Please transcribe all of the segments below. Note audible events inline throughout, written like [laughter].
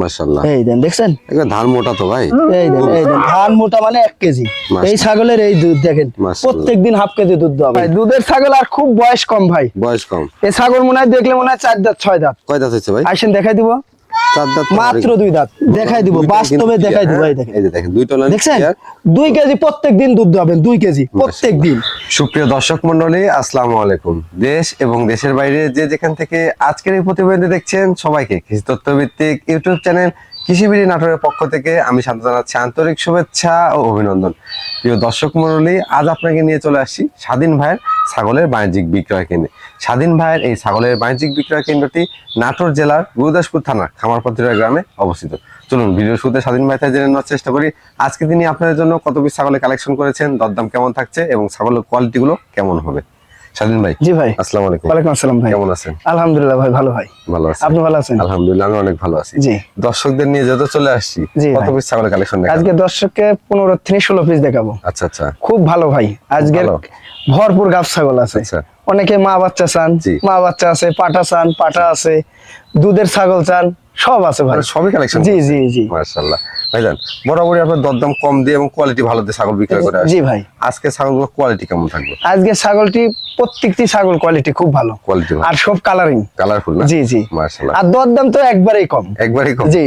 মাশাআল্লাহ। এই দেন দেখছেন? ধান মোটা তো ভাই। এই দেন এই দেন ধান মোটা মানে এক কেজি। এই ছাগলের এই দুধ দেখেন হাফ কেজি দুধ ভাই। দুধের ছাগল আর খুব বয়স কম ভাই। বয়স কম। এই ছাগল মনে হয় দেখলে মনে হয় চার দাঁত ছয় দাঁত। কয় দাঁত হচ্ছে ভাই? আসেন দেখাই দিব। মাত্র দুই দাঁত। দেখাই দিব বাস্তবে দেখাই দিব এই দেখেন। এই যে দেখেন দুইটা লাইন দেখছেন? দুই কেজি প্রত্যেক দুধ দেবেন দুই কেজি প্রত্যেক সুপ্রিয় দর্শক মন্ডলী আসসালামু আলাইকুম। দেশ এবং দেশের বাইরে যে যেখান থেকে আজকের এই প্রতিবেদন দেখছেন সবাইকে কৃষি ইউটিউব চ্যানেল কৃষিবিড়ি নাটোরের পক্ষ থেকে আমি শান্ত জানাচ্ছি আন্তরিক শুভেচ্ছা ও অভিনন্দন। প্রিয় দর্শক মন্ডলী আজ আপনাকে নিয়ে চলে আসছি স্বাধীন ভাইয়ের ছাগলের বাণিজ্যিক বিক্রয় কেন্দ্রে। স্বাধীন ভাইয়ের এই ছাগলের বাণিজ্যিক বিক্রয় কেন্দ্রটি নাটোর জেলার গুরুদাসপুর থানার খামারপত্রিয়া গ্রামে অবস্থিত। চলুন ভিডিও শুরুতে স্বাধীন ভাই থেকে জেনে নেওয়ার চেষ্টা করি আজকে তিনি আপনাদের জন্য কত পিস ছাগলের কালেকশন করেছেন দরদাম কেমন থাকছে এবং ছাগলের কোয়ালিটি গুলো কেমন হবে? স্বাধীন ভাই জি ভাই। আসসালামু আলাইকুম। ওয়ালাইকুম আসসালাম ভাই। কেমন আছেন? আলহামদুলিল্লাহ ভাই ভালো ভাই। ভালো আছেন। আপনি ভালো আছেন? আলহামদুলিল্লাহ আমি অনেক ভালো আছি। জি। দর্শকদের নিয়ে যেহেতু চলে আসছি কত পিস ছাগলের কালেকশন দেখাবেন? আজকে দর্শককে পনেরো থেকে ষোলো পিস দেখাবো। আচ্ছা আচ্ছা। খুব ভালো ভাই। আজকের ভালো। ভরপুর গাছ ছাগল আছে। আচ্ছা। অনেকে মা বাচ্চা চান মা বাচ্চা আছে পাটা চান পাটা আছে দুধের ছাগল চান। সব আছে ভাই। মানে সবই কালেকশন জি জি জি। মাশাআল্লাহ। ভাইজান বরাবরই আপনার দরদাম কম দিয়ে এবং কোয়ালিটি ভালো দিয়ে ছাগল বিক্রয় করে জি ভাই। আজকে ছাগলগুলো কোয়ালিটি কেমন থাকবে? আজকে ছাগলটি প্রত্যেকটি ছাগল কোয়ালিটি খুব ভালো। কোয়ালিটি আর সব কালারিং কালারফুল না? জি জি। মাশাআল্লাহ। আর দরদাম তো একবারেই কম। একবারই কম। জি।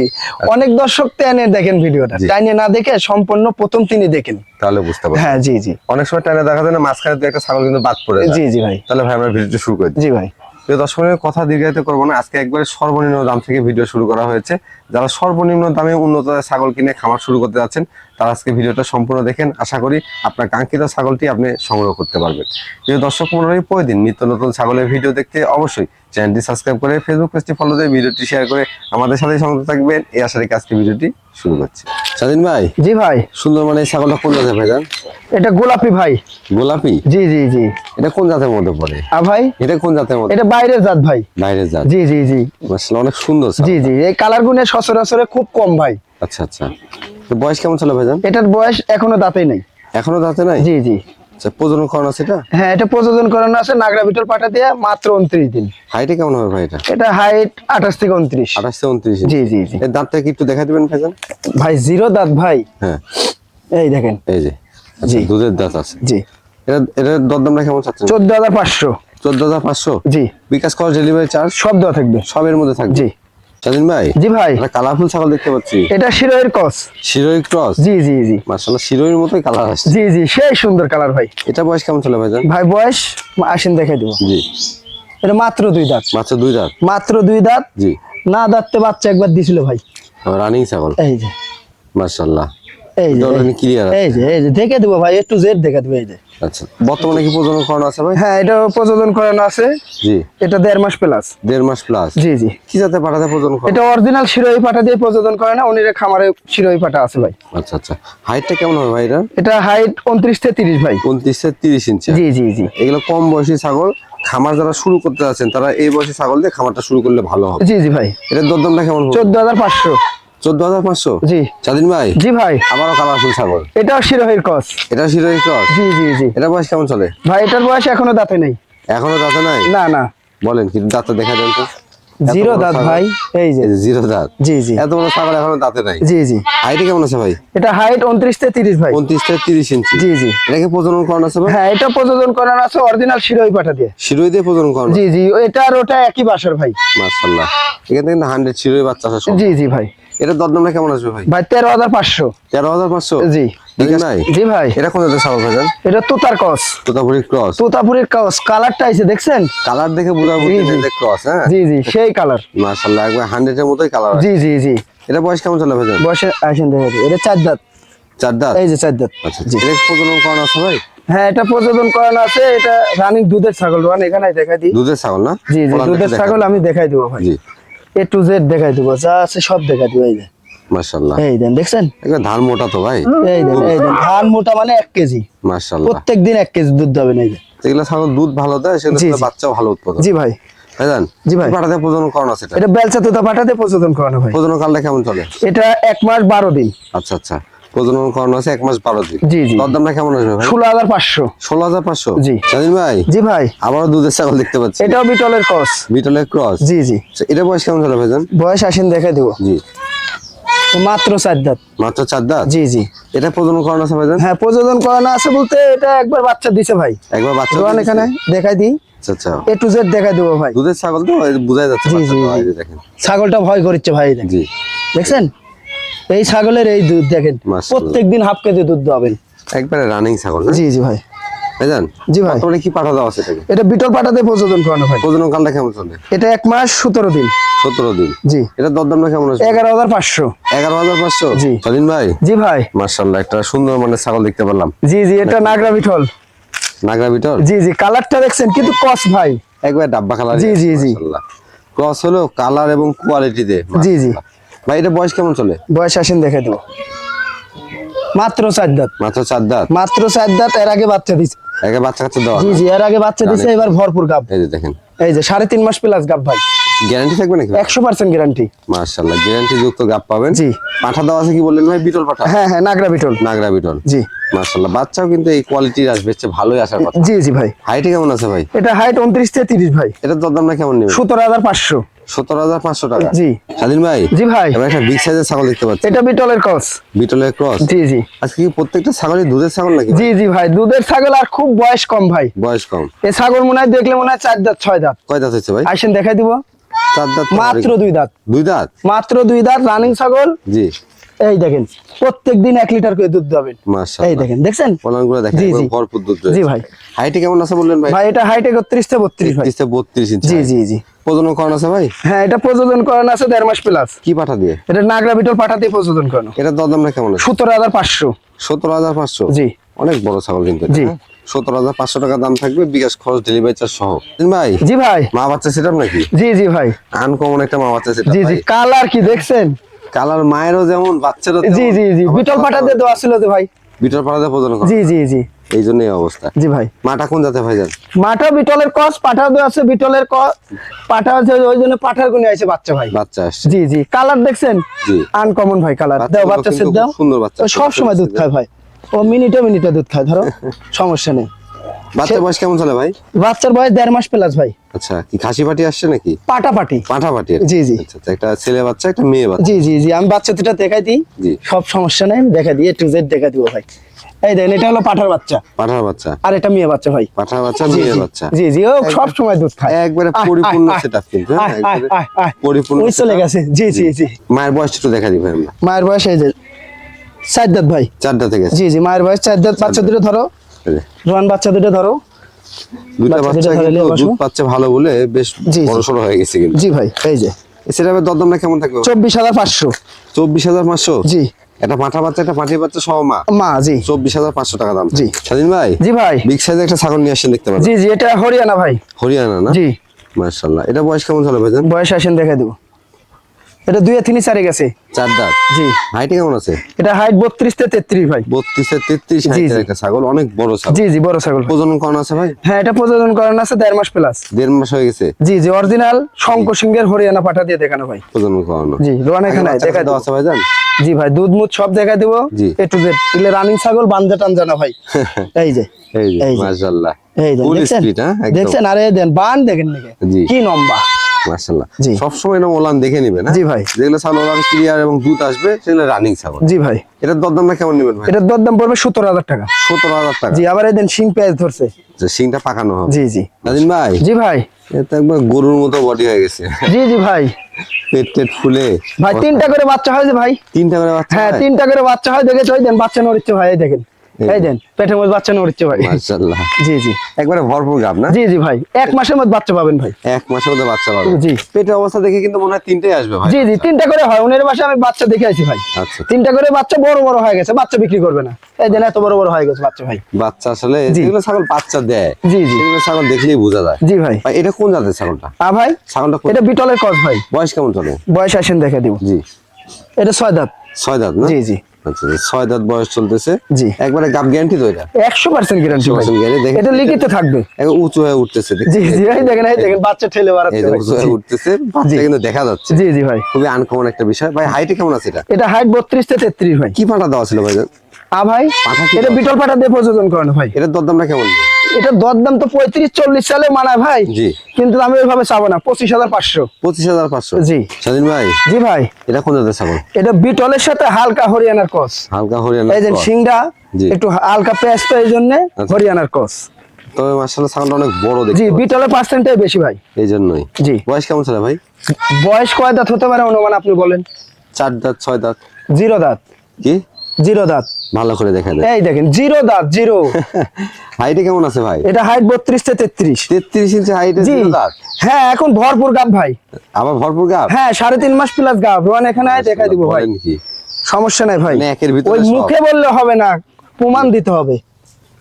অনেক দর্শক টেনে দেখেন ভিডিওটা। টাইনে না দেখে সম্পূর্ণ প্রথম তিনি দেখেন। তাহলে বুঝতে পারবেন হ্যাঁ জি জি। অনেক সময় টাইনে দেখা যায় না মাঝখানে একটা ছাগল কিন্তু বাদ পড়ে যায়। জি জি ভাই। তাহলে ভাই আমরা ভিডিওটা শুরু করে জি ভাই। প্রিয় দর্শকের কথা দীর্ঘায়িত করব না। আজকে একবারে সর্বনিম্ন দাম থেকে ভিডিও শুরু করা হয়েছে। যারা সর্বনিম্ন দামে উন্নত ছাগল কিনে খামার শুরু করতে যাচ্ছেন তারা আজকে ভিডিওটা সম্পূর্ণ দেখেন। আশা করি আপনার কাঙ্ক্ষিত ছাগলটি আপনি সংগ্রহ করতে পারবেন। প্রিয় দর্শক মন্ডলী প্রতিদিন নিত্য নতুন ছাগলের ভিডিও দেখতে অবশ্যই চ্যানেলটি সাবস্ক্রাইব করে ফেসবুক পেজটি ফলো দিয়ে ভিডিওটি শেয়ার করে আমাদের সাথে সংযুক্ত থাকবেন। এই আশা রেখে আজকে ভিডিওটি শুরু করছি। স্বাধীন ভাই? জি ভাই। সুন্দর মানে ছাগলটা কোন জাতের ভাইজান এটা গোলাপি ভাই। গোলাপি? জি জি জি। এটা কোন জাতের মধ্যে পড়ে? আর ভাই? এটা কোন জাতের মধ্যে? এটা বাইরের জাত ভাই। বাইরের জাত। জি জি জি। মাশাআল্লাহ অনেক সুন্দর জি জি। এই কালার গুণে সচরাচরে খুব কম ভাই। আচ্ছা আচ্ছা। বয়স কেমন ছিল ভাইজান? এটার বয়স এখনও দাঁতে নাই। এখনও দাঁতে নাই? জি জি। আচ্ছা প্রজনন করানো আছে এটা? হ্যাঁ এটা প্রযোজন করানো আছে নাগরা বিটল পাঠা দিয়ে মাত্র উনত্রিশ দিন। হাইটে কেমন হবে ভাই এটা? এটা হাইট আঠাশ থেকে উনত্রিশ। আঠাশ থেকে উনত্রিশ জি জি জি। এর দাঁতটা কি একটু দেখা দিবেন ভাইজান? ভাই জিরো দাঁত ভাই। হ্যাঁ। এই দেখেন। এই যে। আচ্ছা, জি। দুধের দাঁত আছে। জি। এটা এটা দরদামটা কেমন চাচ্ছেন? চোদ্দ হাজার পাঁচশো। চোদ্দ হাজার পাঁচশো? জি। বিকাশ কর ডেলিভারি চার্জ সব দেওয়া থাকবে। সবের মধ্যে থাকবে? জি। স্বাধীন ভাই? জি ভাই। কালারফুল ছাগল দেখতে পাচ্ছি। এটা শিরোয়ের ক্রস। শিরোয়ের ক্রস? জি জি জি। মাশাআল্লাহ শিরোইর মতোই কালার আসছে। জি জি সেই সুন্দর কালার ভাই। এটা বয়স কেমন ছিল ভাই ভাই বয়স? আসেন দেখাই দিব। জি। এটা মাত্র দুই দাঁত। মাত্র দুই দাঁত? মাত্র দুই দাঁত। জি। না দাঁততে বাচ্চা একবার দিছিল ভাই। রানিং ছাগল? এই যে। মার্শাল্লাহ এই যে ক্লিয়ার এই যে এই যে দেখে দেবো ভাই একটু জেড দেখে দেবো এই যে। আচ্ছা বর্তমানে কি প্রজনন করানো আছে ভাই? হ্যাঁ এটা প্রযোজন করানো আছে। জি। এটা দেড় মাস প্লাস দেড় মাস প্লাস জি জি। কি যাতে পাঠাতে প্রজনন করা? এটা অরিজিনাল শিরোই পাটা দিয়ে প্রযোজন করে না উনি খামারে শিরোই পাটা আছে ভাই। আচ্ছা আচ্ছা। হাইটটা কেমন হবে ভাই এটা? এটা হাইট উনত্রিশ থেকে তিরিশ ভাই। উনত্রিশ থেকে তিরিশ ইঞ্চি জি জি জি। এগুলো কম বয়সী ছাগল খামার যারা শুরু করতে আছেন তারা এই বয়সী ছাগল দিয়ে খামারটা শুরু করলে ভালো হবে। জি জি ভাই। এটার দরদামটা কেমন হবে? চোদ্দ হাজার পাঁচশো? জি। স্বাধীন ভাই? জি ভাই। কালারফুল ছাগল। এটাও শিরোহির কস এটা শিরোই ক্রস? জি জি জি। এটা বয়স কেমন চলে? ভাই এটার বয়স এখনও দাঁতে নেই। এখনও দাঁতে নাই? না না। বলেন দাঁতটা দেখা দেন তো। জিরো দাঁত ভাই এই যে। জিরো দাঁত। জি জি। এত বড় ছাগল এখনও দাঁতে নাই। জি জি। হাইটে কেমন আছে ভাই? এটা হাইট থেকে ভাই। থেকে ইঞ্চি। জি জি। এটাকে প্রজনন করানো আছে ভাই? হ্যাঁ এটা প্রযোজন করানো আছে অরিজিনাল শিরোই পাটা দিয়ে। শিরোই দিয়ে প্রজনন করানো জি জি এটা আর ওটা একই বাসার ভাই। মার্শাল্লাহ এখান থেকে হান্ড্রেড শিরোই বাচ্চা সব। জি জি ভাই। এটার দরদামটা কেমন আসবে ভাই? ভাই তেরো হাজার পাঁচশো। তেরো হাজার পাঁচশো? জি। ভাই। এটা কোন ছাগল ভাইজান এটা তুতার তোতাপুরি ক্রস। কালারটা দেখছেন? কালার দেখে বোঝা জি, জি। ক্রস হ্যাঁ? জি জি সেই কালার। মার্শাল্লাহ একবার হান্ড্রেডের মতোই কালার জি জি জি। এটা বয়স কেমন চলে ভাইজান বসে আসেন দেখে এটা চার দাঁত। চার দাঁত? এই যে চার দাঁত। আচ্ছা এটা প্রজনন করানো আছে ভাই? হ্যাঁ এটা প্রযোজন করানো আছে। এটা রানিং দুধের ছাগল রান এখানে দেখাই দিই। দুধের ছাগল না? জি জি দুধের ছাগল আমি দেখাই দেবো ভাই। জি। এ টু জেড দেখাই দেবো যা আছে সব দেখাই দেবো এই দেন এই দেন দেখছেন? ধান মোটা তো ভাই? এই দেন এই দেন ধান মোটা মানে এক কেজি। মার্শাল্লাহ প্রত্যেক দিন এক কেজি দুধ দেবেন এই দেন এগুলা ছাগল দুধ ভালো দেয় সেগুলো বাচ্চাও ভালো উৎপাদন। জি ভাই। জি ভাই। পাঠাতে প্রজনন করানো আছে এটা। বেলচা তো পাঠাতে প্রজনন করানো ভাই প্রজনন কালটা কেমন চলে? এটা এক মাস বারো দিন। আচ্ছা আচ্ছা। প্রজনন করানো আছে এক মাস বারো দিন। জি, জি। দরদামটা কেমন আসবে ষোলো হাজার পাঁচশো। ষোলো হাজার পাঁচশো? জি। ভাই? জি ভাই। আবারও দুধের ছাগল দেখতে পাচ্ছি। এটাও বিটলের কস বিটলের ক্রস? জি জি। এটা বয়স কেমন ভাইজান? বয়স আসেন দিব। জি। মাত্র চার দাঁত। মাত্র চার দাঁত? জি জি। এটা প্রজনন করানো আছে ভাইজান? হ্যাঁ প্রযোজন করানো আছে বলতে এটা একবার বাচ্চা দিছে ভাই। একবার বাচ্চা এখানে দেখাই দিই। আচ্ছা আচ্ছা। এ টু জেড দেখাই দেবো ভাই। দুধের ছাগল তো বোঝাই যাচ্ছে জি, জি, দেখেন। ছাগলটা ভয় করছে ভাই। জি। দেখছেন? এই ছাগলের এই দুধ দেখেন মাশাআল্লাহ। প্রত্যেক দিন হাফ কেজি দুধ দেবেন একবারে রানিং ছাগল জি জি ভাই। ভাইজান জি ভাই। কি পাঠা আছে এটাকে? এটা বিটল প্রযোজন করানো ভাই কালটা কেমন চলে? এটা এক মাস সতেরো দিন। সতেরো দিন। জি। এটা দরদামটা কেমন আছে এগারো হাজার পাঁচশো। এগারো হাজার পাঁচশো? জি। স্বাধীন ভাই? জি ভাই। মার্শাল্লাহ একটা সুন্দর মানে ছাগল দেখতে পারলাম। জি জি এটা নাগরা বিঠল নাগরা বিটর জি জি কালারটা দেখছেন কিন্তু কস ভাই। একবার ডাব্বা কালার জি, জি, জি। ক্রস হলো কালার এবং কোয়ালিটিতে জি, জি। ভাই এটা বয়স কেমন চলে? বয়স আসেন দেখে দেবো। মাত্র চার দাঁত। মাত্র চার দাঁত? মাত্র চার দাঁত এর আগে বাচ্চা দিছে। একে বাচ্চা কাচ্চা দেওয়া জি জি এর আগে বাচ্চা দিছে এবার ভরপুর গাব। এই যে দেখেন। এই যে সাড়ে তিন মাস প্লাস গাব ভাই। গ্যারান্টি থাকবে নাকি? একশো পার্সেন্ট গ্যারান্টি মার্শাল্লাহ গ্যারান্টি যুক্ত গাপ পাবেন। জি। পাঠা দেওয়া আছে কি বললেন ভাই? বিটল পাঠা? হ্যাঁ হ্যাঁ নাগরা বিটল। নাগরা বিটল। জি। মার্শাল্লাহ বাচ্চাও কিন্তু এই কোয়ালিটির আসবে হচ্ছে ভালোই আসার কথা। জি জি ভাই। হাইটে কেমন আছে ভাই? এটা হাইট উনত্রিশ থেকে তিরিশ ভাই। এটার দরদামটা কেমন নেবে সতেরো হাজার পাঁচশো। সতেরো হাজার পাঁচশো টাকা। জি। স্বাধীন ভাই জি ভাই। এবার একটা বিগ সাইজের ছাগল দেখতে পাচ্ছি। এটা বিটলের ক্রস বিটলের ক্রস জি জি। আজকে কি প্রত্যেকটা ছাগলই দুধের ছাগল নাকি জি জি ভাই দুধের ছাগল আর খুব বয়স কম ভাই। বয়স কম। এই ছাগল মনে হয় দেখলে মনে হয় চার দাঁত ছয় দাঁত। কয় দাঁত হচ্ছে ভাই? আসেন দেখাই দিব। চার দাঁত মাত্র দুই দাঁত। দুই দাঁত? মাত্র দুই দাঁত রানিং ছাগল। জি। এই দেখেন প্রত্যেক দিন এক লিটার করে দুধ দেবেন। এই দেখেন দেখছেন? পলানগুলো দেখেন জি, ভরপুর দুধ জি ভাই। হাইটে কেমন আছে বললেন ভাই? ভাই এটা হাইট একত্রিশ থেকে বত্রিশ ভাই। 30 থেকে 32 ইঞ্চি জি জি জি। প্রজনন করানো আছে ভাই? হ্যাঁ এটা প্রযোজন করানো আছে দেড় মাস প্লাস কি পাঠা দিয়ে? এটা নাগরা বিটল পাঠাতে প্রযোজন করানো। এটা দরদামটা কেমন আছে? সতেরো হাজার পাঁচশো। সতেরো হাজার পাঁচশো? জি। অনেক বড় ছাগল কিন্তু জি। সতেরো হাজার পাঁচশো টাকা দাম থাকবে বিকাশ খরচ ডেলিভারি চার্জ সহ। ভাই জি ভাই। মা বাচ্চা সেটাপ নাকি? জি জি ভাই। আনকমন একটা মা বাচ্চা সেটা জি জি। কালার কি দেখছেন? কালার মায়েরও যেমন বাচ্চারও জি জি জি। বিটল পাঠাতে দেওয়া ছিল তো ভাই। বিটল পাঠাতে প্রজনন জি জি জি। এই জন্য এই অবস্থা। জি ভাই। মাটা কোন জাতে ভাই যান মাঠা বিটলের কস পাঠা দেওয়া আছে বিটলের কস পাঠা আছে ওই জন্য পাঠার গুনে আছে বাচ্চা ভাই। বাচ্চা আসছে। জি জি। কালার দেখছেন? জি। আনকমন ভাই কালার। দাও বাচ্চা সেট দাও। সুন্দর বাচ্চা। সব সময় দুধ খায় ভাই। ও মিনিটে মিনিটে দুধ খায় ধরো। [laughs] সমস্যা নেই। বাচ্চা বয়স কেমন চলে ভাই? বাচ্চার বয়স দেড় মাস প্লাস ভাই। আচ্ছা কি খাসি পাটি আসছে নাকি? পাটা পাটি পাঠা পাটি জি, জি। আচ্ছা আচ্ছা, একটা ছেলে বাচ্চা একটা মেয়ে বাচ্চা। জি জি জি আমি বাচ্চা দুটা দেখাই দিই। জি। সব সমস্যা নেই দেখা দিই টু জেড দেখা দিব ভাই। এই দেখেন এটা হলো পাঠার বাচ্চা। পাঠার বাচ্চা। আর এটা মেয়ে বাচ্চা ভাই। পাঠার বাচ্চা মেয়ে বাচ্চা। জি জি ও সব সময় দুধ খায়। একবারে পরিপূর্ণ সেটআপ কিন্তু হ্যাঁ। পরিপূর্ণ ওই চলে গেছে। জি জি জি। মায়ের বয়স একটু দেখা দিবে আমরা মায়ের বয়স এই যে চার দাঁত ভাই। চারটা থেকে জি জি মায়ের বয়স চার দাঁত বাচ্চা দুটো ধরো। রোহান বাচ্চা দুটো ধরো। দুটা বাচ্চা কিন্তু দুধ ভালো বলে বেশ। বড় সড়ো হয়ে গেছে কিন্তু। জি ভাই এই যে। দরদামটা কেমন থাকবে চব্বিশ হাজার পাঁচশো। চব্বিশ হাজার পাঁচশো? জি। একটা পাঠা বাচ্চা একটা পাঠি বাচ্চা সহ মা? মা জি। চব্বিশ হাজার পাঁচশো টাকা দাম। জি। স্বাধীন ভাই? জি ভাই। বিগ সাইজের একটা ছাগল নিয়ে আসেন দেখতে পারেন জি জি এটা হরিয়ানা ভাই। হরিয়ানা না? জি। মার্শাল্লাহ এটা বয়স কেমন চলে ভাইজান? বয়স আসেন দেখা দেবো। এটা দুই তিনই চারে গেছে। চার দাঁত। জি। হাইটে কেমন আছে? এটা হাইট বত্রিশ থেকে তেত্রিশ ভাই। বত্রিশে তেত্রিশ। একটা ছাগল অনেক বড় ছাগল। জি জি বড় ছাগল প্রজনন করানো আছে ভাই? হ্যাঁ এটা প্রযোজন করানো আছে দেড় মাস প্লাস দেড় মাস হয়ে গেছে? জি জি অরিজিনাল শঙ্কর সিংহের হরিয়ানা পাঠা দিয়ে দেখানো ভাই। প্রজনন করানো। জি রোহান এখানে দেখা দেবো। আছে ভাইজান? জি ভাই দুধ মুধ সব দেখা দেবো। জি। এ টু জেড এগুলো রানিং ছাগল বান্ধা টানজা না ভাই। [laughs] এই যে। এই যে মাশাআল্লাহ। এই দেখছেন? হ্যাঁ দেখছেন? আরে দেন বান দেখেন নাকি? কি লম্বা। মাশাআল্লাহ। জি। সব সময় না ওলান দেখে নেবেন হ্যাঁ? জি ভাই। যেগুলো ছাগল ওলান ক্লিয়ার এবং দুধ আসবে সেগুলো রানিং ছাগল। জি ভাই। এটার দরদামটা কেমন নেবেন ভাই? এটার দরদাম পড়বে টাকা। টাকা। জি আবার শিং পেঁয়াজ ধরছে। যে পাকানো হবে। জি জি। নাদিন ভাই? জি ভাই। এটা একবার গরুর মতো বডি হয়ে গেছে। জি জি ভাই। পেট টেট ফুলে। ভাই তিনটা করে বাচ্চা হয় যে ভাই? তিনটা করে বাচ্চা হ্যাঁ তিনটা করে বাচ্চা হয় দেখে ওই দেন বাচ্চা নড়ছে ভাই দেখেন। এই দেন পেটের মধ্যে বাচ্চা নড়ছে ভাই মাশাআল্লাহ। জি জি। একবারে ভরপুর গাব না? জি জি ভাই এক মাসের মধ্যে বাচ্চা পাবেন ভাই। এক মাসের মধ্যে বাচ্চা পাবে জি। পেটের অবস্থা দেখে কিন্তু মনে হয় তিনটাই আসবে ভাই জি জি তিনটা করে হয়। উনের বাসে আমি বাচ্চা দেখে আছি ভাই। আচ্ছা। তিনটা করে বাচ্চা বড় বড় হয়ে গেছে বাচ্চা বিক্রি করবে না। এই দেন এত বড় বড় হয়ে গেছে বাচ্চা ভাই। বাচ্চা আসলে। ছাগল বাচ্চা দেয় জি জি। ছাগল দেখলেই বোঝা যায়। জি ভাই। ভাই এটা কোন জাতের ছাগলটা? আ ভাই ছাগলটা এটা বিটলের কস ভাই। বয়স কেমন চলে? বয়স আসেন দেখে দিব। জি। এটা ছয় দাঁত। ছয় দাঁত না? জি জি। আচ্ছা ছয় দাঁত বয়স চলতেছে জি। একবারে গাব গ্যারান্টি তো এটা? একশো পার্সেন্ট গ্যারান্টি ভাই। 100% guarantee, দেখেন। এটা লিখিত থাকবে। উঁচু হয়ে উঠতেছে জি জি ভাই দেখেন এই দেখেন। বাচ্চা ঠেলে বাড়াচ্ছে উঁচু হয়ে উঠতেছে বাচ্চা কিন্তু দেখা যাচ্ছে। জি জি ভাই। খুবই আনকমন একটা বিষয়। ভাই হাইটে কেমন আছে এটা? এটা হাইট বত্রিশ থেকে তেত্রিশ ভাই। কি পাটা দেওয়া ছিল ভাই? আ ভাই এটা? বিটল পাটা দিয়ে প্রযোজন করেন ভাই। এটার দরদামটা কেমন? এটা দরদাম তো পঁয়ত্রিশ চল্লিশ সালে মানায় ভাই। জি। কিন্তু আমি ওইভাবে চাবো না পঁচিশ হাজার পাঁচশো। পঁচিশ হাজার পাঁচশো? জি। স্বাধীন ভাই? জি ভাই। এটা কোন জাতের ছাগল? এটা বিটলের সাথে হালকা হরিয়ানার কস। হালকা হরিয়ানা এই যে সিংড়া একটু হালকা পেঁয়াজ তো এই জন্য আচ্ছা। হরিয়ানার কস। তবে মার্শাল্লাহ ছাগলটা অনেক বড় জি দেখতে বিটলের পার্সেন্টটাই বেশি ভাই। এই জন্যই। জি। বয়স কেমন ছিল ভাই? বয়স কয় দাঁত হতে পারে অনুমান আপনি বলেন। চার দাঁত ছয় দাঁত। জিরো দাঁত। কি? জিরো দাঁত। ভালো করে দেখা দেয় এই দেখেন জিরো দাঁত জিরো। [laughs] হাইটে কেমন আছে ভাই? এটা হাইট বত্রিশ থেকে তেত্রিশ। তেত্রিশ ইঞ্চি হাইটে জিরো দাঁত? হ্যাঁ এখন ভরপুর গাব ভাই। আবার ভরপুর গাপ হ্যাঁ সাড়ে তিন মাস প্লাস গাব। রোহান এখানে আয় দেখাই দিব ভাই। সমস্যা নাই ভাই। মানে একের ভিতরে ওই মুখে বললে হবে না প্রমাণ দিতে হবে।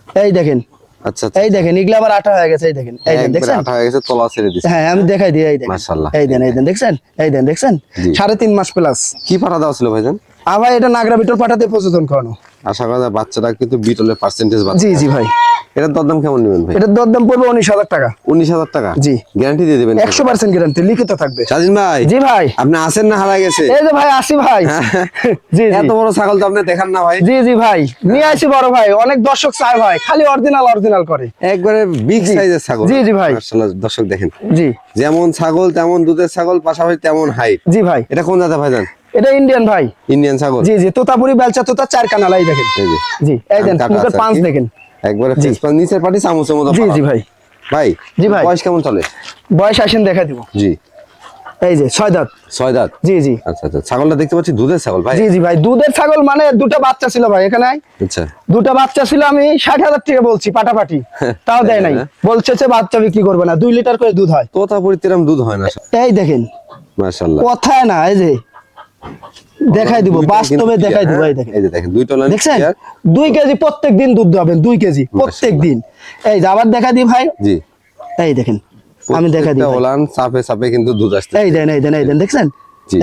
এই দেখেন আচ্ছা আচ্ছা। এই দেখেন এগুলো আবার আঠা হয়ে গেছে এই দেখেন। এই দেন দেখছেন? হয়ে গেছে তলা ছেড়ে হ্যাঁ আমি দেখাই দিই এই দেখেন। মাশাআল্লাহ। এই দেন এই দেন দেখছেন? এই দেন দেখছেন? জি। সাড়ে তিন মাস প্লাস কি পাঠা দেওয়া ছিল ভাইজান? আবার এটা নাগরা বিটল পাঠাতে করানো। আশা করা যায় বাচ্চাটা কিন্তু বিটলের পার্সেন্টেজ জি জি ভাই। এটার দরদাম কেমন নেবেন ভাই? এটার দরদাম পড়বে উনিশ হাজার টাকা। উনিশ হাজার টাকা? জি। গ্যারান্টি দিয়ে দেবেন একশো পার্সেন্ট গ্যারান্টি লিখিত থাকবে। স্বাধীন ভাই। জি ভাই। আপনি আসেন না হারা গেছে? এই যে ভাই আসি ভাই। [laughs] জি জি। এত বড় ছাগল তো আপনি দেখান না ভাই। জি জি ভাই। নিয়ে আসি বড় ভাই। অনেক দর্শক চায় ভাই। খালি অরিজিনাল অরিজিনাল করে। একবারে বিগ সাইজের ছাগল। জি, জি ভাই। মাশাআল্লাহ দর্শক দেখেন। জি। যেমন ছাগল তেমন দুধের ছাগল পাশাপাশি তেমন হাইট জি ভাই। এটা কোন জাতের ভাইজান এটা ইন্ডিয়ান ভাই। ইন্ডিয়ান ছাগল। জি জি। তোতাপুরি বেলচা তোতা চার কানালাই দেখেন। জি এই আছে পাঁচ দেখেন। একবারে। ফেস পাঁচ নিচের পাটি চামচের মতো জি জি ভাই। ভাই জি ভাই। বয়স কেমন চলে? বয়স আসেন দেখা দিব। জি। এই যে ছয় দাঁত। ছয় দাঁত? জি জি। আচ্ছা আচ্ছা। ছাগলটা দেখতে পাচ্ছি দুধের ছাগল ভাই। জি জি ভাই দুধের ছাগল মানে দুটো বাচ্চা ছিল ভাই এখানে আচ্ছা। দুটো বাচ্চা ছিল আমি ষাট হাজার টাকা বলছি পাটাপাটি। [laughs] তাও দেয় নাই। বলছে যে বাচ্চা বিক্রি করবে না দুই লিটার করে দুধ হয়। তোতাপুরি তেরাম দুধ হয় না। এই দেখেন। মাশাআল্লাহ। কথায় না এই যে। দেখাই দিব বাস্তবে দেখাই দিব এই দেখেন। এই যে দেখেন দুই টলান দেখছেন? কেজি প্রত্যেক দিন দুধ দেবেন কেজি প্রত্যেক দিন এই যে আবার দেখা দিই ভাই। জি। এই দেখেন আমি দেখা দিই ওলান চাপে চাপে কিন্তু দুধ আসছে এই দেন এই দেন এই দেন দেখছেন?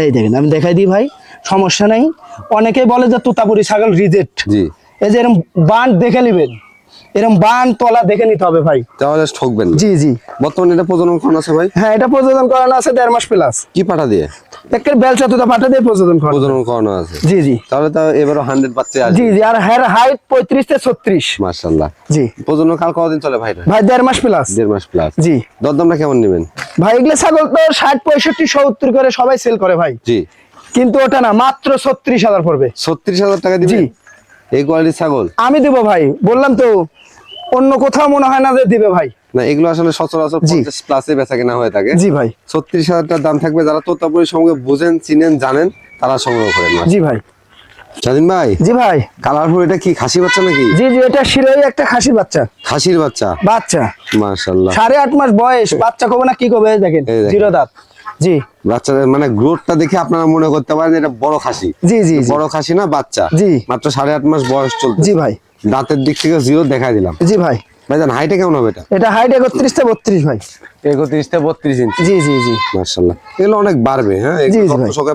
এই দেখেন আমি দেখাই দিই ভাই সমস্যা নাই। অনেকেই বলে যে তুতাপুরি ছাগল রিজেক্ট। জি। এই যে এরকম বান দেখে নেবেন। এরকম বান তলা দেখে নিতে হবে ভাই। তাহলে ঠকবেন। জি জি। বর্তমানে এটা প্রজনন ক্ষণ আছে ভাই? হ্যাঁ এটা প্রযোজন করানো আছে দেড় মাস প্লাস। কি পাঠা দিয়ে? একের বেলচা তুতা পাঠা দিয়ে প্রযোজন করানো। প্রজনন করানো আছে। জি জি। তাহলে তো এবারও হান্ড্রেড বাচ্চা আসবে। জি জি আর হ্যার হাইট পঁয়ত্রিশ থেকে ছত্রিশ। মাশাআল্লাহ। জি। প্রজনন কাল কতদিন চলে ভাই? ভাই দেড় মাস প্লাস দেড় মাস প্লাস জি। দরদামটা কেমন নেবেন? ভাই এগুলো ছাগল তো ষাট পঁয়ষট্টি সত্তর করে সবাই সেল করে ভাই। জি। কিন্তু ওটা না মাত্র ছত্রিশ হাজার পড়বে। ছত্রিশ হাজার টাকা দিবেন? জি। এই কোয়ালিটির ছাগল? আমি দেবো ভাই বললাম তো অন্য কোথাও মনে হয় না যে দিবে ভাই। না এগুলো আসলে সচরাচর। পঞ্চাশ প্লাসে বেচা কেনা হয়ে থাকে। জি ভাই। ছত্রিশ হাজার টাকার দাম থাকবে যারা তোতাপুরির সঙ্গে বুঝেন চিনেন জানেন তারা সংগ্রহ করেন জি ভাই। স্বাধীন ভাই? জি ভাই। কালারফুল এটা কি খাসি বাচ্চা নাকি? জি জি এটা শিরোই একটা খাসি বাচ্চা। খাসির বাচ্চা? বাচ্চা। সাড়ে আট মাস বয়স বাচ্চা কবে না কি কবে দেখেন জিরো দাঁত। জি। বাচ্চাদের মানে গ্রোথটা দেখে আপনারা মনে করতে পারেন এটা বড় খাসি। জি জি জি। বড় খাসি না বাচ্চা। জি। মাত্র সাড়ে আট মাস বয়স চলছে জি ভাই। দাঁতের দিক থেকে জিরো দেখাই দিলাম। জি ভাই। ভাইজান হাইটে কেমন হবে এটা? এটা হাইট একত্রিশ থেকে বত্রিশ ভাই। একত্রিশ থেকে বত্রিশ ইঞ্চি জি জি জি। মার্শাল্লাহ এগুলো অনেক বাড়বে হ্যাঁ? জি।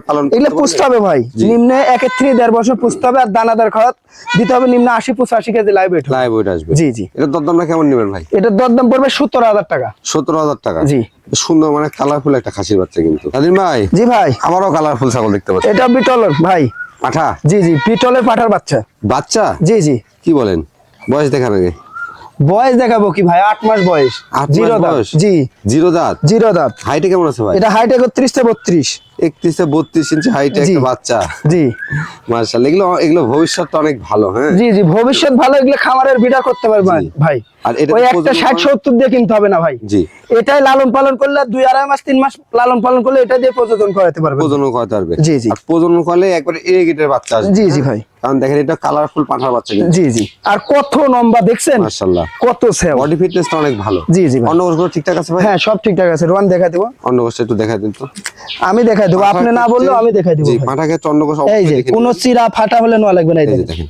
পালন এগুলো পুষতে হবে ভাই। নিম্নে একের থেকে দেড় বছর পুষতে হবে আর দানাদার খাওয়াত দিতে হবে নিম্নে আশি পঁচাশি KG live weight live weight আসবে। জি, জি। এটার দরদামটা কেমন নেবেন ভাই? এটার দরদাম পড়বে সত্তর হাজার টাকা। সতেরো হাজার টাকা? জি। সুন্দর মানে কালারফুল একটা খাসির বাচ্চা কিন্তু। ভাই জি ভাই। আবারও কালারফুল ছাগল দেখতে পাচ্ছি। এটা বিটলের ভাই। পাঠা? জি জি পিটলের পাঠার বাচ্চা। বাচ্চা? জি জি। কি বলেন? বয়স দেখার আগে। বয়স দেখাবো কি ভাই? আট মাস বয়স। জিরো দাঁত। জি। জিরো দাঁত? জিরো দাঁত। হাইটে কেমন আছে ভাই? এটা হাইটে একত্রিশ থেকে বত্রিশ। একত্রিশ বত্রিশ ইঞ্চি হাইটে। একটা বাচ্চা। জি। মার্শাল এগুলো এগুলো ভবিষ্যৎটা অনেক ভালো হ্যাঁ? জি জি ভবিষ্যৎ ভালো এগুলো খামারের করতে পারবেন ভাই। আর এটা ওই একটা ষাট সত্তর দিয়ে কিনতে হবে না ভাই। জি। এটাই লালন পালন করলে দুই আড়াই মাস তিন মাস লালন পালন করলে এটা দিয়ে প্রযোজন করাতে পারবে। প্রজনন করাতে পারবে। জি, জি। প্রজনন করলে একবারে বাচ্চা আসবে। জি জি ভাই। কারণ দেখেন এটা কালারফুল পাঠার বাচ্চা জি জি। আর কত লম্বা দেখছেন? মার্শাল্লাহ কত সেও। বডি ফিটনেসটা অনেক ভালো। জি জি ভাই। অন্য ঠিকঠাক আছে ভাই? হ্যাঁ সব ঠিকঠাক আছে। রোয়ান দেখা দেবো। অন্য একটু দেখা দিন তো। আমি দেখাই দেবো। আপনি না বললেও আমি দেখাই দেবো জি পাঠাকে চন্দ্রকোষ এই যে কোন চিরা ফাটা হলে নোয়া লাগবে না এই।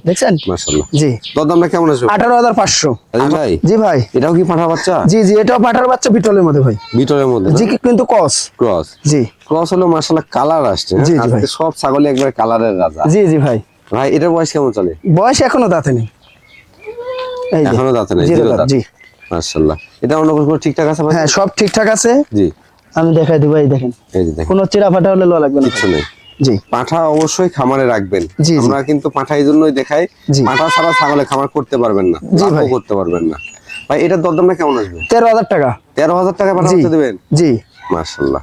দেখছেন? মার্শাল্লাহ জি। দরদামটা কেমন আছে? আঠারো হাজার পাঁচশো। রাজীব ভাই। জি ভাই। এটাও কি পাঠা বাচ্চা? জি জি এটাও পাঠার বাচ্চা বিটলের মধ্যে ভাই। বিটলের মধ্যে জি কিন্তু কস ক্রস। জি। ক্রস হলো মার্শাল্লাহ কালার আসছে হ্যাঁ? জি, জি। সব ছাগলই একবারে কালারের রাজা। জি জি ভাই। ভাই এটার বয়স কেমন চলে? বয়স এখনও দাঁতে নেই। এখনও দাঁতে নেই জি। মার্শাল্লাহ এটা অন্য ঠিকঠাক আছে হ্যাঁ সব ঠিকঠাক আছে। জি। আমি দেখাই দেবো এই দেখেন। কোন চিরা ফাটা হলে লোয়া লাগবে না। কিচ্ছু নেই। জি। পাঠা অবশ্যই খামারে রাখবেন। আমরা কিন্তু পাঠা এই জন্যই দেখাই। পাঠা ছাড়া ছাগলে খামার করতে পারবেন না জি ভাই। করতে পারবেন না। ভাই এটার দরদামটা কেমন আসবে? তেরো হাজার টাকা। তেরো হাজার টাকা পাঠা দেবেন? জি। মাশাল্লাহ